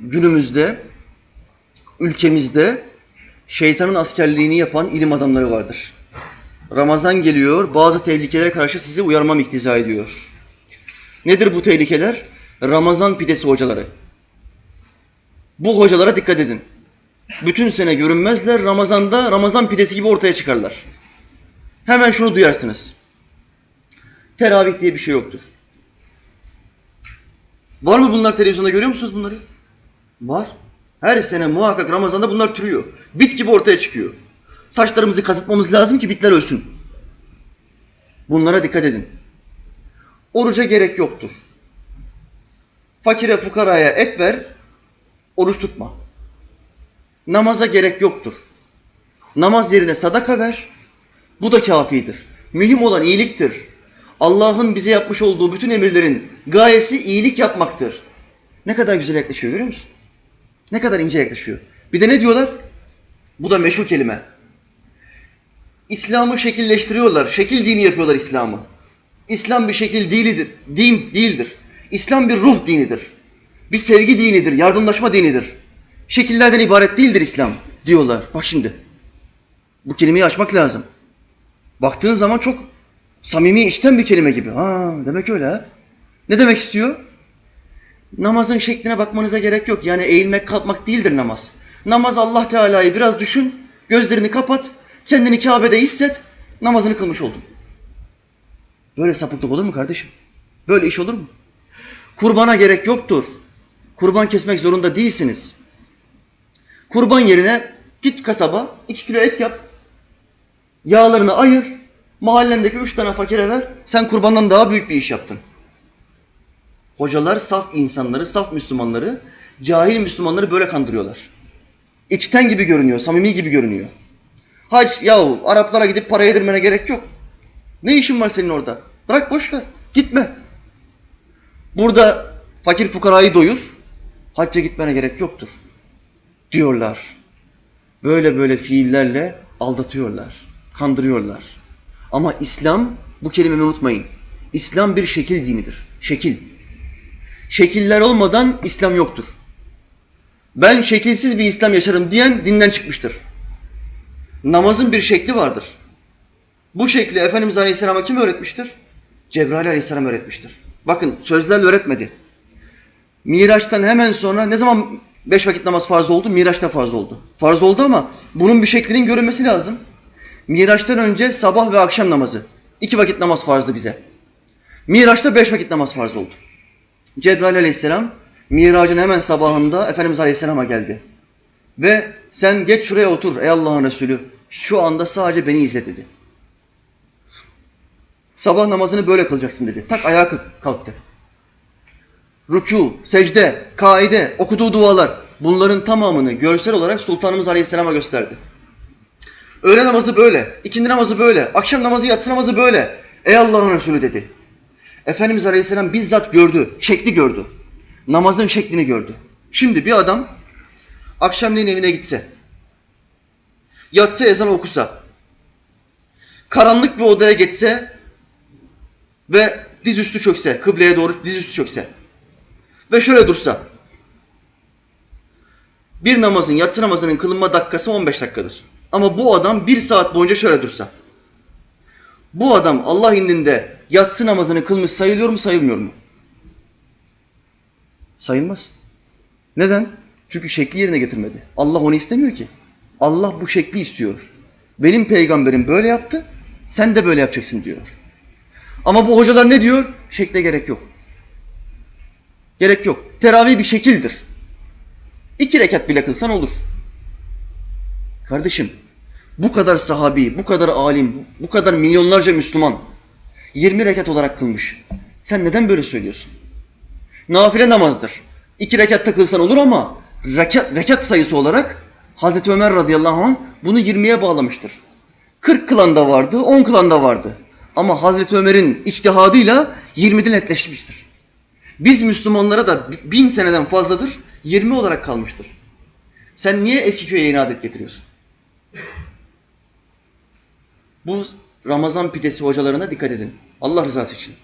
günümüzde ülkemizde şeytanın askerliğini yapan ilim adamları vardır. Ramazan geliyor, bazı tehlikelere karşı sizi uyarmam iktiza ediyor. Nedir bu tehlikeler? Ramazan pidesi hocaları. Bu hocalara dikkat edin. Bütün sene görünmezler, Ramazan'da Ramazan pidesi gibi ortaya çıkarlar. Hemen şunu duyarsınız. Teravih diye bir şey yoktur. Var mı bunlar televizyonda görüyor musunuz bunları? Var. Her sene muhakkak Ramazan'da bunlar türüyor. Bit gibi ortaya çıkıyor. Saçlarımızı kazıtmamız lazım ki bitler ölsün. Bunlara dikkat edin. Oruca gerek yoktur. Fakire fukaraya et ver, oruç tutma. Namaza gerek yoktur. Namaz yerine sadaka ver, bu da kafidir. Mühim olan iyiliktir. Allah'ın bize yapmış olduğu bütün emirlerin gayesi iyilik yapmaktır. Ne kadar güzel yaklaşıyor görüyor musun? Ne kadar ince yaklaşıyor. Bir de ne diyorlar? Bu da meşhur kelime. İslam'ı şekilleştiriyorlar. Şekil dini yapıyorlar İslam'ı. İslam bir şekil dinidir. Din değildir. İslam bir ruh dinidir. Bir sevgi dinidir. Yardımlaşma dinidir. Şekillerden ibaret değildir İslam diyorlar. Bak şimdi. Bu kelimeyi açmak lazım. Baktığın zaman çok samimi içten bir kelime gibi. Ha demek öyle ha. Ne demek istiyor? Namazın şekline bakmanıza gerek yok. Yani eğilmek kalkmak değildir namaz. Namaz Allah Teala'yı biraz düşün, gözlerini kapat, kendini Kabe'de hisset, namazını kılmış oldun. Böyle sapıklık olur mu kardeşim? Böyle iş olur mu? Kurbana gerek yoktur. Kurban kesmek zorunda değilsiniz. Kurban yerine git kasaba, iki kilo et yap, yağlarını ayır, mahallendeki üç tane fakire ver, sen kurbandan daha büyük bir iş yaptın. Hocalar saf insanları, saf Müslümanları, cahil Müslümanları böyle kandırıyorlar. İçten gibi görünüyor, samimi gibi görünüyor. Hac yahu Araplara gidip para yedirmene gerek yok. Ne işin var senin orada? Bırak boş ver. Gitme. Burada fakir fukarayı doyur. Hacca gitmene gerek yoktur. Diyorlar. Böyle böyle fiillerle aldatıyorlar. Kandırıyorlar. Ama İslam bu kelimeyi unutmayın. İslam bir şekil dinidir. Şekil. Şekiller olmadan İslam yoktur. Ben şekilsiz bir İslam yaşarım diyen dinden çıkmıştır. Namazın bir şekli vardır. Bu şekli Efendimiz Aleyhisselam'a kim öğretmiştir? Cebrail Aleyhisselam öğretmiştir. Bakın sözlerle öğretmedi. Miraç'tan hemen sonra ne zaman beş vakit namaz farz oldu? Miraç'ta farz oldu. Farz oldu ama bunun bir şeklinin görünmesi lazım. Miraç'tan önce sabah ve akşam namazı. iki vakit namaz farzdı bize. Miraç'ta beş vakit namaz farz oldu. Cebrail aleyhisselam miracın hemen sabahında Efendimiz aleyhisselama geldi. Ve sen geç şuraya otur ey Allah'ın Resulü. Şu anda sadece beni izle dedi. Sabah namazını böyle kılacaksın dedi. Tak ayağa kalk- kalktı. Rükû, secde, kaide, okuduğu dualar bunların tamamını görsel olarak Sultanımız Aleyhisselam'a gösterdi. Öğle namazı böyle, ikindi namazı böyle, akşam namazı, yatsı namazı böyle. Ey Allah'ın Resulü dedi. Efendimiz Aleyhisselam bizzat gördü, şekli gördü. Namazın şeklini gördü. Şimdi bir adam akşamleyin evine gitse, yatsı ezan okusa, karanlık bir odaya geçse ve dizüstü çökse, kıbleye doğru dizüstü çökse ve şöyle dursa. Bir namazın, yatsı namazının kılınma dakikası 15 dakikadır. Ama bu adam bir saat boyunca şöyle dursa. Bu adam Allah indinde yatsı namazını kılmış sayılıyor mu sayılmıyor mu? Sayılmaz. Neden? Çünkü şekli yerine getirmedi. Allah onu istemiyor ki. Allah bu şekli istiyor. Benim peygamberim böyle yaptı, sen de böyle yapacaksın diyor. Ama bu hocalar ne diyor? Şekle gerek yok. Gerek yok. Teravih bir şekildir. İki rekat bile kılsan olur. Kardeşim, bu kadar sahabi, bu kadar alim, bu kadar milyonlarca Müslüman 20 rekat olarak kılmış. Sen neden böyle söylüyorsun? Nafile namazdır. İki rekat takılsan olur ama rekat, rekat sayısı olarak Hazreti Ömer radıyallahu anh bunu 20'ye bağlamıştır. 40 kılan da vardı, 10 kılan da vardı. Ama Hazreti Ömer'in içtihadıyla 20'de netleşmiştir. Biz Müslümanlara da bin seneden fazladır 20 olarak kalmıştır. Sen niye eski köye yeni adet getiriyorsun? Bu Ramazan pidesi hocalarına dikkat edin. Allah rızası için.